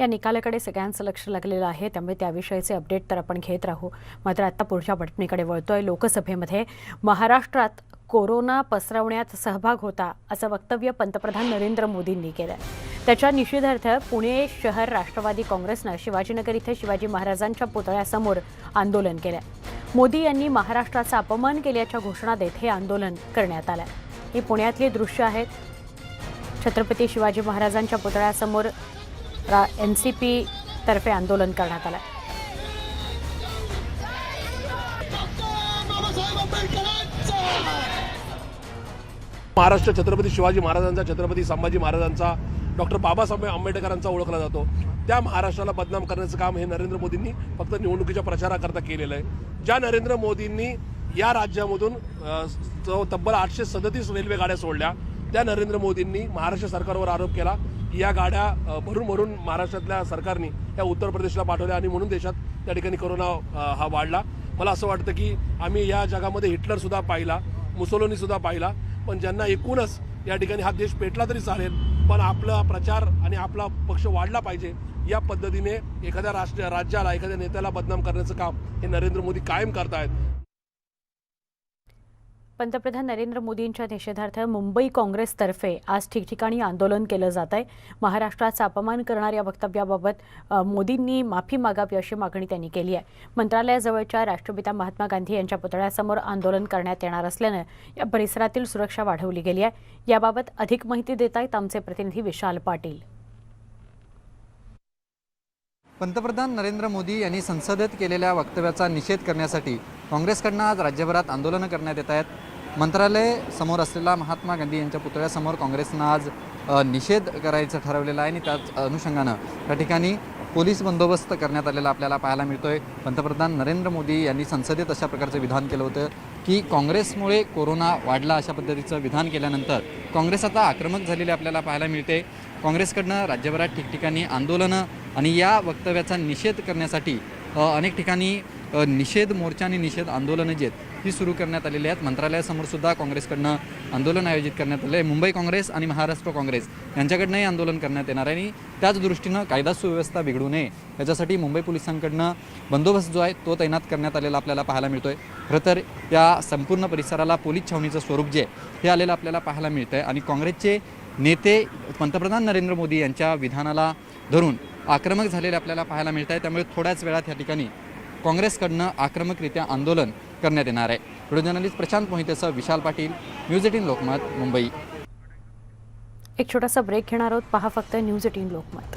या निकालाकडे सगळ्यांचं लक्ष लागलेलं आहे. त्यामुळे त्याविषयीचे अपडेट तर आपण घेत राहू. मात्र आता पुढच्या बातमीकडे वळतोय. लोकसभेमध्ये महाराष्ट्रात कोरोना पसरवण्यात सहभाग होता असं वक्तव्य पंतप्रधान नरेंद्र मोदींनी केलं त्याच्या निषेधार्थ पुणे शहर राष्ट्रवादी काँग्रेसनं शिवाजीनगर इथे शिवाजी महाराजांच्या पुतळ्यासमोर आंदोलन केलं मोदी यांनी महाराष्ट्राचा अपमान केल्याच्या घोषणा देत हे आंदोलन करण्यात आलं ही पुण्यातली दृश्य आहेत. छत्रपती शिवाजी महाराजांच्या पुतळ्यासमोर एन सी पी तर्फे आंदोलन करण्यात आलं महाराष्ट्र छत्रपती शिवाजी महाराजांचा छत्रपती संभाजी महाराजांचा डॉक्टर बाबासाहेब आंबेडकरांचा ओळखला जातो. त्या महाराष्ट्राला बदनाम करण्याचं काम हे नरेंद्र मोदींनी फक्त निवडणुकीच्या प्रचाराकरता केलेलं आहे. ज्या नरेंद्र मोदींनी या राज्यामधून तब्बल आठशे सदतीस रेल्वे गाड्या सोडल्या त्या नरेंद्र मोदींनी महाराष्ट्र सरकारवर आरोप केला. या गाड्या भरून भरून महाराष्ट्रातल्या सरकारने या उत्तर प्रदेशला पाठवल्या आणि म्हणून देशात त्या ठिकाणी कोरोना हा वाढला. मला असं वाटतं की आम्ही या जगामध्ये हिटलरसुद्धा पाहिला मुसोलोनीसुद्धा पाहिला पण ज्यांना एकूणच या ठिकाणी हा देश पेटला तरी चालेल पण आपला प्रचार आणि आपला पक्ष वाढला पाहिजे या पद्धतीने एखाद्या राष्ट्र राज्याला एखाद्या नेत्याला बदनाम करण्याचं काम हे नरेंद्र मोदी कायम करतायत. पंतप्रधान नरेंद्र मोदींच्या निषेधार्थ मुंबई काँग्रेसतर्फे आज ठिकठिकाणी आंदोलन केलं जात आहे. महाराष्ट्राचा अपमान करणाऱ्या वक्तव्याबाबत मोदींनी माफी मागावी अशी मागणी त्यांनी केली आहे. मंत्रालयाजवळच्या राष्ट्रपिता महात्मा गांधी यांच्या पुतळ्यासमोर आंदोलन करण्यात येणार असल्यानं या परिसरातील सुरक्षा वाढवली गेली आहे. याबाबत अधिक माहिती देत आहेत आमचे प्रतिनिधी विशाल पाटील. पंतप्रधान नरेंद्र मोदी यांनी संसदेत केलेल्या वक्तव्याचा निषेध करण्यासाठी काँग्रेसकडनं आज राज्यभरात आंदोलनं करण्यात येत आहेत. मंत्रालय समोर असलेला महात्मा गांधी यांच्या पुतळ्यासमोर काँग्रेसनं आज निषेध करायचं ठरवलेलं आहे आणि त्याच अनुषंगानं त्या ठिकाणी पोलीस बंदोबस्त करण्यात आलेला आपल्याला पाहायला मिळतो आहे पंतप्रधान नरेंद्र मोदी यांनी संसदेत अशा प्रकारचं विधान केलं होतं की काँग्रेसमुळे कोरोना वाढला अशा पद्धतीचं विधान केल्यानंतर काँग्रेस आता आक्रमक झालेली आपल्याला पाहायला मिळते. काँग्रेसकडनं राज्यभरात ठिकठिकाणी आंदोलनं आणि या वक्तव्याचा निषेध करण्यासाठी अनेक ठिकाणी निषेध मोर्चा आणि निषेध आंदोलनं जी आहेत ही सुरू करण्यात आलेली आहेत. मंत्रालयासमोर सुद्धा काँग्रेसकडनं आंदोलन आयोजित करण्यात आलं आहे मुंबई काँग्रेस आणि महाराष्ट्र काँग्रेस यांच्याकडनंही आंदोलन करण्यात येणार आहे आणि त्याच दृष्टीनं कायदा सुव्यवस्था बिघडू नये याच्यासाठी मुंबई पोलिसांकडनं बंदोबस्त जो आहे तो तैनात करण्यात आलेला आपल्याला पाहायला मिळतो खरं तर या संपूर्ण परिसराला पोलीस छावणीचं स्वरूप जे आहे हे आलेलं आपल्याला पाहायला मिळतं आहे आणि काँग्रेसचे नेते पंतप्रधान नरेंद्र मोदी यांच्या विधानाला धरून आक्रमक झालेले आपल्याला पाहायला मिळत आहे त्यामुळे थोड्याच वेळात या ठिकाणी काँग्रेसकडनं आक्रमकरित्या आंदोलन करण्यात येणार आहे. व्हिडिओ जर्नलिस्ट प्रशांत मोहितेसह विशाल पाटील न्यूज एटीन लोकमत मुंबई. एक छोटासा ब्रेक घेणार आहोत. पहा फक्त न्यूज एटीन लोकमत.